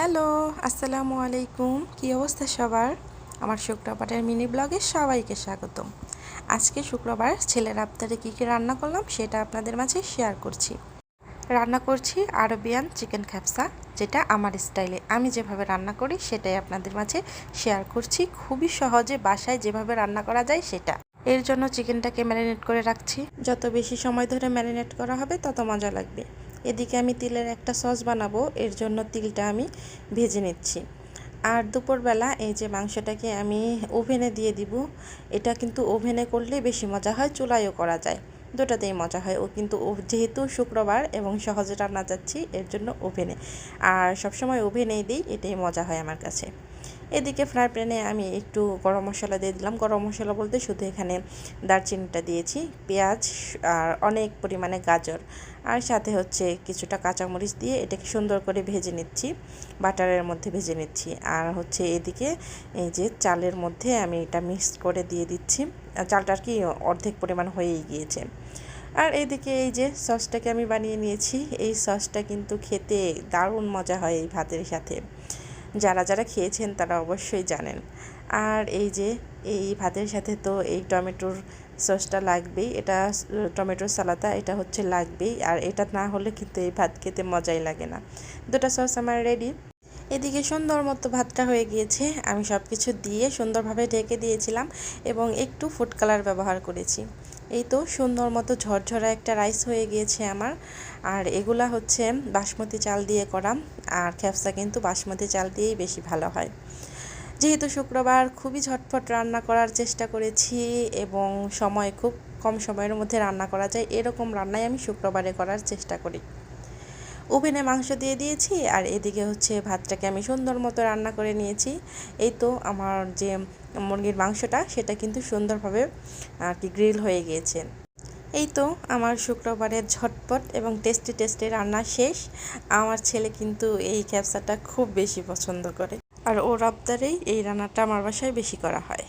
Hello, আসসালামু আলাইকুম। কী অবস্থা সবার? আমার শুক্রবারের মিনি ব্লগে সবাইকে স্বাগতম। আজকে শুক্রবার ছেলের আবদারে কী কী রান্না করলাম সেটা আপনাদের মাঝে শেয়ার করছি। রান্না করছি আরবিয়ান চিকেন খ্যাপসা, যেটা আমার স্টাইলে আমি যেভাবে রান্না করি সেটাই আপনাদের মাঝে শেয়ার করছি। খুবই সহজে বাসায় যেভাবে রান্না করা যায় সেটা। এর জন্য চিকেনটাকে ম্যারিনেট করে রাখছি। যত বেশি সময় ধরে ম্যারিনেট করা হবে তত মজা লাগবে। এদিকে আমি তিলের একটা সস বানাবো, এর জন্য তিলটা আমি ভেজে নিচ্ছি। আর দুপুরবেলা এই যে মাংসটাকে আমি ওভেনে দিয়ে দিব, এটা কিন্তু ওভেনে করলে বেশি মজা হয়, চুলায়ও করা যায়। দুটাতেই মজা হয়। ও কিন্তু যেহেতু শুক্রবার এবং সহজে রান্না যাচ্ছি, এর জন্য ওভেনে। আর সবসময় ওভেনেই দিই, এটাই মজা হয় আমার কাছে। এদিকে ফ্রাই প্যানে আমি একটু গরম মশলা দিয়ে দিলাম। গরম মশলা বলতে শুধু এখানে দারচিনিটা দিয়েছি, পেঁয়াজ, আর অনেক পরিমাণে গাজর। আর সাথে হচ্ছে কিছুটা কাঁচামরিচ দিয়ে এটাকে সুন্দর করে ভেজে নিচ্ছি, বাটারের মধ্যে ভেজে নিচ্ছি। আর হচ্ছে এদিকে এই যে চালের মধ্যে আমি এটা মিক্স করে দিয়ে দিচ্ছি। চালটা আর কি অর্ধেক পরিমাণ হয়েই গিয়েছে। আর এদিকে এই যে সসটাকে আমি বানিয়ে নিয়েছি। এই সসটা কিন্তু খেতে দারুণ মজা হয় এই ভাতের সাথে। যারা যারা খেয়েছেন তারা অবশ্যই জানেন। আর এই যে, এই ভাতের সাথে তো এই টমেটোর সসটা লাগবেই। এটা টমেটোর সালাদা, এটা হচ্ছে লাগবেই। আর এটা না হলে কিন্তু এই ভাত খেতে মজাই লাগে না। দুটো সস আমার রেডি এদিকে সুন্দর মতো ভাতটা হয়ে গিয়েছে। আমি সব কিছু দিয়ে সুন্দরভাবে ঢেকে দিয়েছিলাম এবং একটু ফুড কালার ব্যবহার করেছি। এই তো সুন্দর মতো ঝরঝরা একটা রাইস হয়ে গিয়েছে আমার। আর এগুলা হচ্ছে বাসমতি চাল দিয়ে করা। আর খ্যাপসা কিন্তু বাসমতি চাল দিয়েই বেশি ভালো হয়। যেহেতু শুক্রবার খুবই ঝটফট রান্না করার চেষ্টা করেছি এবং সময় খুব কম সময়ের মধ্যে রান্না করা যায়, এরকম রান্নাই আমি শুক্রবারে করার চেষ্টা করি। ওভেনে মাংস দিয়ে দিয়েছি আর এদিকে হচ্ছে ভাতটাকে আমি সুন্দর মতো রান্না করে নিয়েছি। এই তো আমার যে মুরগির মাংসটা, সেটা কিন্তু সুন্দরভাবে আর কি গ্রিল হয়ে গিয়েছে। এই তো আমার শুক্রবারের ঝটপট এবং টেস্টি টেস্টি রান্না শেষ। আমার ছেলে কিন্তু এই ক্যাপসাটা খুব বেশি পছন্দ করে। আর ওর আবদারেই এই রান্নাটা আমার বাসায় বেশি করা হয়।